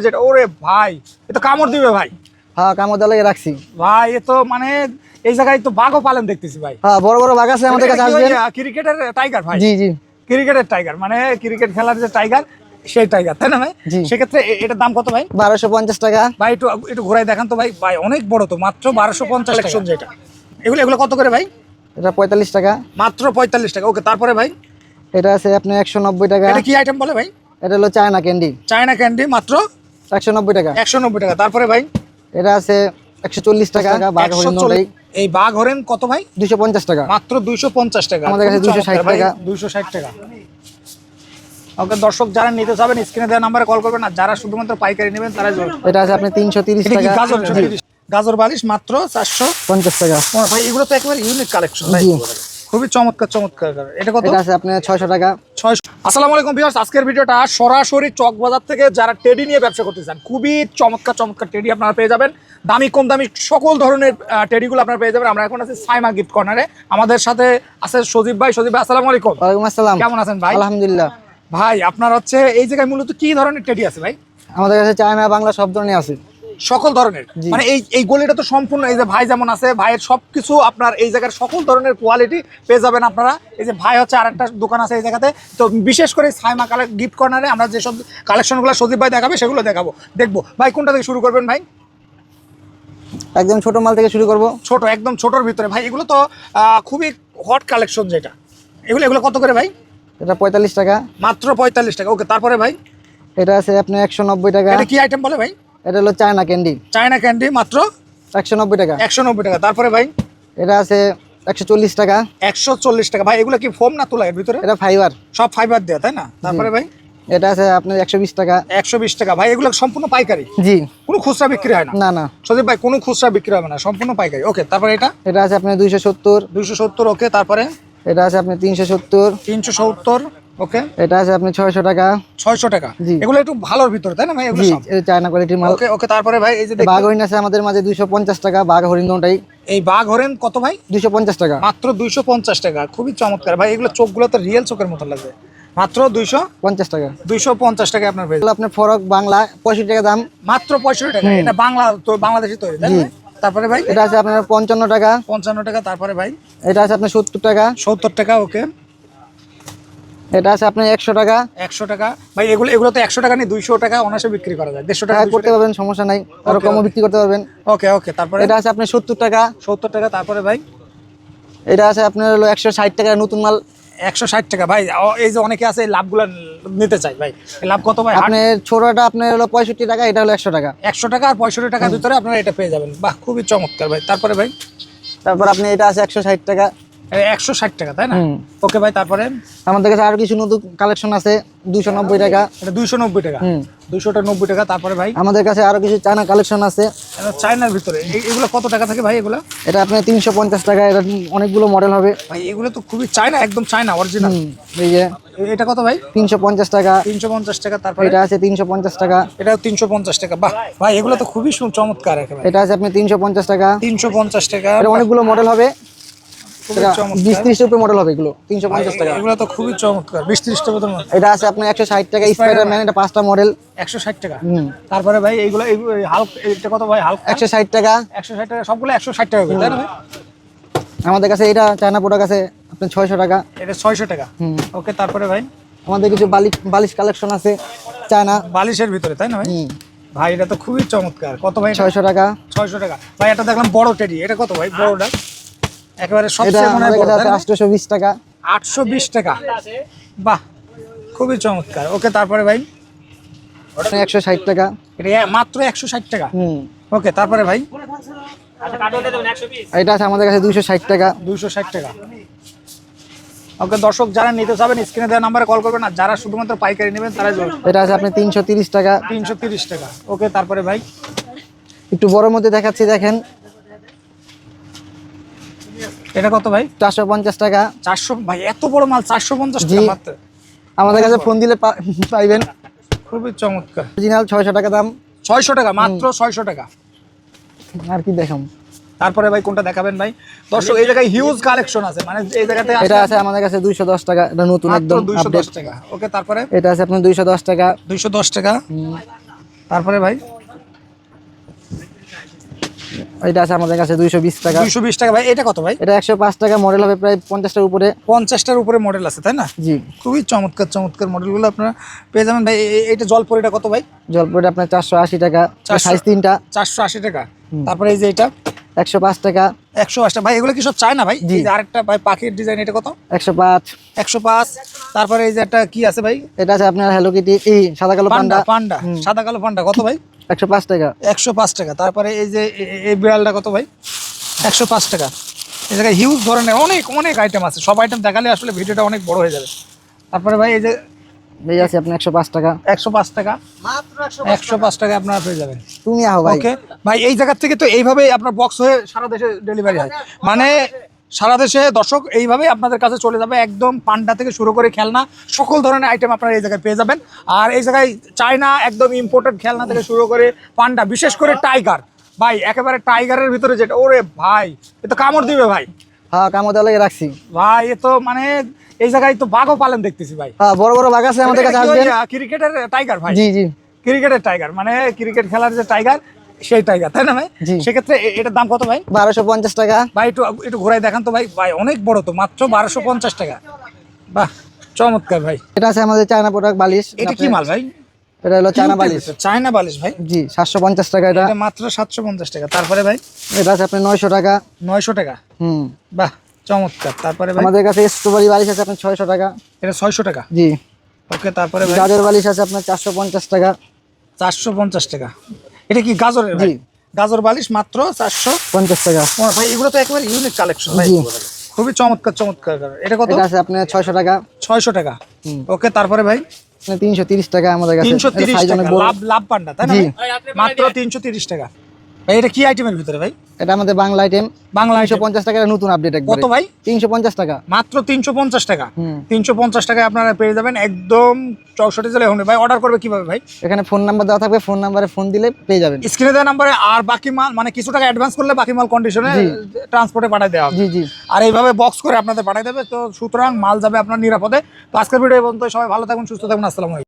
যেটা ওরে ভাই এ তো কামড় দিবে ভাই। হ্যাঁ কামড় দালে রাখছি। ভাই এ তো মানে এই জায়গায় তো বাঘও পালন দেখতেছি ভাই। হ্যাঁ বড় বড় বাঘ আছে আমাদের কাছে এটা কি আসবেন। ওই, আহ, ক্রিকেটের টাইগার ভাই? জি জি। ক্রিকেটের টাইগার মানে ক্রিকেট খেলার যে টাইগার সেই টাইগার তাই না ভাই? সেক্ষেত্রে এটার দাম কত ভাই? বারোশো পঞ্চাশ টাকা। ভাই একটু একটু ঘোরাই দেখান তো ভাই। ভাই অনেক বড় তো মাত্র বারোশো পঞ্চাশ কালেকশন যেটা। এগুলো এগুলো কত করে ভাই? এটা পঁয়তাল্লিশ টাকা। মাত্র পঁয়তাল্লিশ টাকা। ওকে তারপরে ভাই? এটা আছে আপনার একশো নব্বই টাকা। এটা কি আইটেম বলে ভাই? এটা হলো চায়না ক্যান্ডি। চায়না ক্যান্ডি মাত্র একশো নব্বই টাকা। একশো নব্বই টাকা। তারপরে ভাই? এটা আছে একশো চল্লিশ টাকা বাঘ 140 হরিণ এই বাঘ হরেন কত ভাই? দুশো পঞ্চাশ টাকা। মাত্র দুইশো পঞ্চাশ টাকা। আমাদের কাছে 260 টাকা। দুইশো ষাট টাকা। ওকে দর্শক যারা নিতে চাবেন স্ক্রিনে দেওয়া নাম্বারে কল করবেন আর যারা শুধুমাত্র পাইকারি নেবেন তারা এটা আছে আপনি তিনশো তিরিশ টাকা। গাজর? বালিশ মাত্র চারশো পঞ্চাশ টাকা। ভাই এগুলো তো একেবারে ইউনিক কালেকশন। খুবই চমৎকার চমৎকার। এটা কত? আছে আপনার ছয়শো টাকা। ছয়শো আসসালামু আলাইকুম ভিউয়ার্স আজকের ভিডিওটা সরাসরি চক বাজার থেকে যারা টেডি নিয়ে ব্যবসা করতে চান খুবই চমৎকার চমৎকার টেডি আপনারা পেয়ে যাবেন। দামি কম দামি সকল ধরনের টেডিগুলো আপনারা পেয়ে যাবেন। আমরা এখন আছি সাইমা গিফট কর্নারে। আমাদের সাথে আছে সজীব ভাই। সজীব ভাই আসসালামু আলাইকুম। ওয়ালাইকুম আসসালাম। কেমন আছেন ভাই? আলহামদুলিল্লাহ। ভাই আপনার হচ্ছে এই জায়গায় মূলত কি ধরনের টেডি আছে ভাই? আমাদের কাছে চায়না বাংলা সব ধরনের আছে। সকল ধরনের। মানে এই এই গলিটা তো সম্পূর্ণ এই যে ভাই যেমন আছে ভাইয়ের সবকিছু আপনার এই জায়গার সকল ধরনের কোয়ালিটি পেয়ে যাবেন আপনারা। এই যে ভাই হচ্ছে আর একটা দোকান আছে এই জায়গাতে। তো বিশেষ করে সাইমা কালেক্ট গিফট কর্নারে আমরা যেসব কালেকশনগুলো সজীব ভাই দেখাবে সেগুলো দেখাবো। দেখব। ভাই কোনটা থেকে শুরু করবেন ভাই? একদম ছোট মাল থেকে শুরু করব। ছোট একদম ছোটর ভিতরে। ভাই এগুলো তো খুবই হট কালেকশন যেটা। এগুলো এগুলো কত করে ভাই? এটা পঁয়তাল্লিশ টাকা। মাত্র পঁয়তাল্লিশ টাকা। ওকে তারপরে ভাই? এটা আছে আপনার একশো নব্বই টাকা। এটা কি আইটেম বলে ভাই? এটা হলো চায়না ক্যান্ডি। চায়না ক্যান্ডি মাত্র একশো নব্বই টাকা। একশো নব্বই টাকা। তারপরে ভাই? এটা আছে একশো চল্লিশ টাকা। একশো চল্লিশ টাকা। ভাই এগুলো কি ফোম না তোলা এর ভিতরে? এটা ফাইবার। সব ফাইবার দেওয়া তাই না? তারপরে ভাই? এটা আছে আপনার একশো বিশ টাকা। একশো বিশ টাকা। ভাই এগুলো সম্পূর্ণ পাইকারি? জি। কোনো খুচরা বিক্রি হয় না? না না। সদীপ ভাই কোনো খুচরা বিক্রি হবে না। সম্পূর্ণ পাইকারি। ওকে তারপরে এটা? এটা আছে আপনার দুইশো সত্তর। দুইশো সত্তর ওকে তারপরে? এটা আছে আপনার তিনশো সত্তর। তিনশো সত্তর। ওকে এটা আছে আপনার ছয়শো টাকা। ছয়শো টাকা। এগুলো একটু ভালোর ভিতরে তাই না ভাই? এগুলো সব? এটা চায়না কোয়ালিটির মাল। ওকে ওকে তারপরে ভাই এই যে বাঘ হরিণ আছে আমাদের মাঝে দুইশো পঞ্চাশ টাকা বাঘ হরিণ দুটাই এই বাঘ হরেন কত ভাই? দুইশো পঞ্চাশ টাকা। মাত্র দুইশো পঞ্চাশ টাকা খুবই চমৎকার। ভাই এগুলো চোখগুলো তো রিয়েল চোখের মতো লাগবে। মাত্র দুইশো পঞ্চাশ টাকা। দুইশো পঞ্চাশ টাকা আপনার পেয়ে আপনার ফরক বাংলা পঁয়ষট্টি টাকা দাম। মাত্র পঁয়ষট্টি টাকা এটা বাংলা তো বাংলাদেশি তৈরি তাই তারপরে ভাই? এটা আছে আপনার পঞ্চান্ন টাকা। পঞ্চান্ন টাকা তারপরে ভাই? এটা আছে আপনার সত্তর টাকা। সত্তর টাকা ওকে এটা আছে আপনার একশো টাকা। একশো টাকা। ভাই এগুলো এগুলো তো একশো টাকা নিয়ে দুইশো টাকা অনায়াসে বিক্রি করা যায়। দেড়শো টাকা টাকা করতে পারবেন সমস্যা নাই। আরও কমও বিক্রি করতে পারবেন। ওকে ওকে তারপরে? এটা আছে আপনার সত্তর টাকা। সত্তর টাকা তারপরে ভাই? এটা আছে আপনার হলো একশো ষাট টাকা নতুন মাল। একশো ষাট টাকা ভাই। এই যে অনেকে আছে লাভগুলো নিতে চাই ভাই। লাভ কত ভাই? আপনার ছোটটা আপনার হলো পঁয়ষট্টি টাকা এটা হলো একশো টাকা। একশো টাকা আর পঁয়ষট্টি টাকার ভিতরে আপনারা এটা পেয়ে যাবেন। বাহ খুবই চমৎকার ভাই। তারপরে ভাই? তারপর আপনি এটা আছে একশো ষাট টাকা। একশো ষাট টাকা তাই না। ওকে ভাই তারপরে? আমাদের কাছে আরও কিছু নতুন কালেকশন আছে দুশো নব্বই টাকা। এটা দুইশো নব্বই টাকা। দুইশোটা নব্বই টাকা তারপরে ভাই? আমাদের কাছে আরও কিছু চায়না কালেকশন আছে। চায়নার ভিতরে। এগুলো কত টাকা থাকে ভাই এগুলো? এটা আপনার তিনশো পঞ্চাশ টাকা এটা অনেকগুলো মডেল হবে। ভাই এগুলো তো খুবই চায়না একদম চায়না অরিজিনাল এই যে। এটা কত ভাই? তিনশো পঞ্চাশ টাকা। তিনশো পঞ্চাশ টাকা তারপরে? এটা আছে তিনশো পঞ্চাশ টাকা। এটাও তিনশো পঞ্চাশ টাকা। বাহ ভাই এগুলো তো খুবই চমৎকার এটা আছে আপনি তিনশো পঞ্চাশ টাকা। তিনশো পঞ্চাশ টাকা। অনেকগুলো মডেল হবে। বিশ ত্রিশ রুপে মডেল হবে এগুলো তিনশো পঞ্চাশ টাকা। এগুলো তো খুবই চমৎকার বিশ এটা আছে আপনার একশো ষাট টাকা এটা পাঁচটা মডেল একশো ষাট টাকা। হুম। তারপরে ভাই এইগুলো এইগুলো এই হাল্ক এটা কত ভাই হাল্ক একশো ষাট টাকা। একশো ষাট টাকা সবগুলো একশো ষাট টাকা তাই না আমাদের কাছে এটা চায়না প্রোডাক্ট আছে আপনার ছয়শো টাকা। এটা ছয়শো টাকা। হুম। ওকে তারপরে ভাই? আমাদের কিছু বালিশ বালিশ কালেকশন আছে চায়না। বালিশের ভিতরে তাই না ভাই? ভাই এটা তো খুবই চমৎকার। কত ভাই ছয়শো টাকা। ছয়শো টাকা। ভাই এটা দেখলাম বড় টেডি এটা কত ভাই বড়টা? একেবারে সবচেয়ে মনে হয় আমাদের বড়, কাছে তাই আছে না? আটশোশো বিশ টাকা। আটশো বিশ টাকা। বাহ খুবই চমৎকার। ওকে তারপরে ভাই? একশো ষাট টাকা। এটা মাত্র একশো ষাট টাকা? হুম। ওকে তারপরে ভাই? এটা আছে আমাদের কাছে দুইশো ষাট টাকা। দুইশো ষাট টাকা। ওকে দর্শক যারা নিতে চাবেন স্ক্রিনে দেওয়া নাম্বারে কল করবেন আর যারা শুধুমাত্র পাইকারি নেবেন তারাই এটা আছে আপনি তিনশো তিরিশ টাকা। তিনশো তিরিশ টাকা। ওকে তারপরে ভাই? একটু বড় মধ্যে দেখাচ্ছি দেখেন। এটা কত ভাই? চারশো পঞ্চাশ টাকা। চারশো ভাই এত বড় মাল চারশো পঞ্চাশ। টাকা মাত্র। আমাদের কাছে ফোন দিলে পাইবেন। খুবই চমৎকার। অরিজিনাল ছয়শো টাকা দাম। ছয়শো টাকা মাত্র ছয়শো টাকা। আর কি দেখাম? তারপরে ভাই কোনটা দেখাবেন ভাই? দর্শক এই জায়গায় হিউজ কালেকশন আছে মানে এই জায়গাতে এটা আছে আমাদের কাছে দুইশো দশ টাকা এটা নতুন একদম দুইশো আপডেট দশ টাকা। ওকে তারপরে? এটা আছে আপনার দুইশো দশ টাকা। দুইশো দশ টাকা। তারপরে ভাই? এটা আছে আমাদের কাছে দুইশো বিশ টাকা। দুইশো বিশ টাকা ভাই। এটা কত ভাই? এটা একশো পাঁচ টাকা মডেল হবে প্রায় পঞ্চাশটার উপরে। পঞ্চাশটার উপরে মডেল আছে তাই না? জি। খুবই চমৎকার চমৎকার মডেলগুলো আপনারা পেয়ে যাবেন। ভাই এটা জলপরিটা কত ভাই? জলপুরে আপনার চারশো আশি টাকা। 400 সাইজ তিনটা। চারশো আশি টাকা। তারপরে এই যে এটা? একশো পাঁচ টাকা। একশো আশি ভাই এগুলো কি সব চায় না ভাই আরেকটা ভাই পাখির ডিজাইন এটা কত? একশো পাঁচ। একশো পাঁচ। তারপরে এই যে একটা কি আছে ভাই? এটা আছে আপনার হ্যালো কিটি এই সাদা কালো পান্ডা পান্ডা। সাদা কালো পান্ডা। কত ভাই? একশো পাঁচ টাকা। একশো পাঁচ টাকা। তারপরে এই যে এই বিড়ালটা কত ভাই? একশো পাঁচ টাকা। এই জায়গায় হিউজ ধরনের অনেক অনেক আইটেম আছে। সব আইটেম দেখালে আসলে ভিডিওটা অনেক বড় হয়ে যাবে। তারপরে ভাই এই যে এই আছে আপনার একশো পাঁচ টাকা। একশো পাঁচ টাকা। একশো পাঁচ টাকা। আপনারা পেয়ে যাবেন। তুমি আহো ভাই। ওকে ভাই এই জায়গার থেকে তো এইভাবেই আপনার বক্স হয়ে সারা দেশে ডেলিভারি হয়। মানে সারা দেশে দর্শক এইভাবেই আপনাদের কাছে চলে যাবে। একদম পান্ডা থেকে শুরু করে খেলনা সকল ধরনের আইটেম আপনারা এই জায়গায় পেয়ে যাবেন। আর এই জায়গায় চায়না একদম ইম্পোর্টেড খেলনা থেকে শুরু করে পান্ডা বিশেষ করে টাইগার। ভাই একেবারে টাইগারের ভিতরে যেটা ওরে ভাই এ তো কামড় দিবে ভাই। হ্যাঁ কামড় লাগে রাখছি। ভাই এ তো মানে এই জায়গায় তো বাঘও পালন দেখতেছি ভাই। হ্যাঁ বড় বড় বাঘ আছে আমাদের কাছে আসবেন। ক্রিকেটের টাইগার ভাই? জি জি। ক্রিকেটের টাইগার মানে ক্রিকেট খেলার যে টাইগার সেই টাইগার তাই না ভাই? সেক্ষেত্রে এটার দাম কত ভাই? বারোশো পঞ্চাশ টাকা। ভাই একটু একটু ঘোরাই দেখান তো ভাই। ভাই অনেক বড় তো মাত্র বারোশো পঞ্চাশ টাকা। বাহ চমৎকার ভাই। এটা আছে আমাদের চায়না প্রোডাক্ট বালিশ। এটা কি মাল ভাই? এটা হলো চায়না বালিশ। চায়না বালিশ ভাই? জি সাতশো পঞ্চাশ টাকা এটা। মাত্র সাতশো পঞ্চাশ টাকা। তারপরে ভাই? এটা আছে আপনার নয়শো টাকা। নয়শো টাকা? হুম। বাহ চমৎকার। তারপরে আমাদের কাছে স্ট্রবেরি বালিশ আছে আপনার ছয়শো টাকা। এটা ছয়শো টাকা? জি। ওকে তারপরে গাজর বালিশ আছে আপনার চারশো পঞ্চাশ টাকা। চারশো পঞ্চাশ টাকা। এটা কি গাজরের ভাই। গাজর বালিশ মাত্র চারশো পঞ্চাশ টাকা। ভাই এগুলো তো একেবারে ইউনিক কালেকশন ভাই। খুবই চমৎকার চমৎকার। এটা কত? আছে আপনার ছয়শো টাকা। ছয়শো টাকা। ওকে তারপরে ভাই? তিনশো তিরিশ টাকা আমাদের কাছে। লাভ লাভ পান্ডা তাই না মাত্র তিনশো তিরিশ টাকা। ভাই এটা কি আইটেমের ভিতরে ভাই? এটা আমাদের বাংলা আইটেম বাংলা তিনশো পঞ্চাশ টাকা নতুন আপডেট কত ভাই? তিনশো পঞ্চাশ টাকা। মাত্র তিনশো পঞ্চাশ টাকা। তিনশো পঞ্চাশ টাকায় আপনারা পেয়ে যাবেন একদম চৌষট্টি জেলায় ভাই অর্ডার করবে কীভাবে ভাই? এখানে ফোন নাম্বার দেওয়া থাকবে ফোন নাম্বারে ফোন দিলে পেয়ে যাবেন। স্ক্রিনে দেওয়া নাম্বারে আর বাকি মাল মানে কিছু টাকা অ্যাডভান্স করলে বাকি মাল কন্ডিশনে ট্রান্সপোর্টে পাঠিয়ে দেওয়া হবে। জি জি। আর এইভাবে বক্স করে আপনাদের পাঠিয়ে দেবে। তো সুতরাং মাল যাবে আপনার নিরাপদে। তো আজকের ভিডিও পর্যন্ত সবাই ভালো থাকুন সুস্থ থাকুন। আসসালামু আলাইকুম।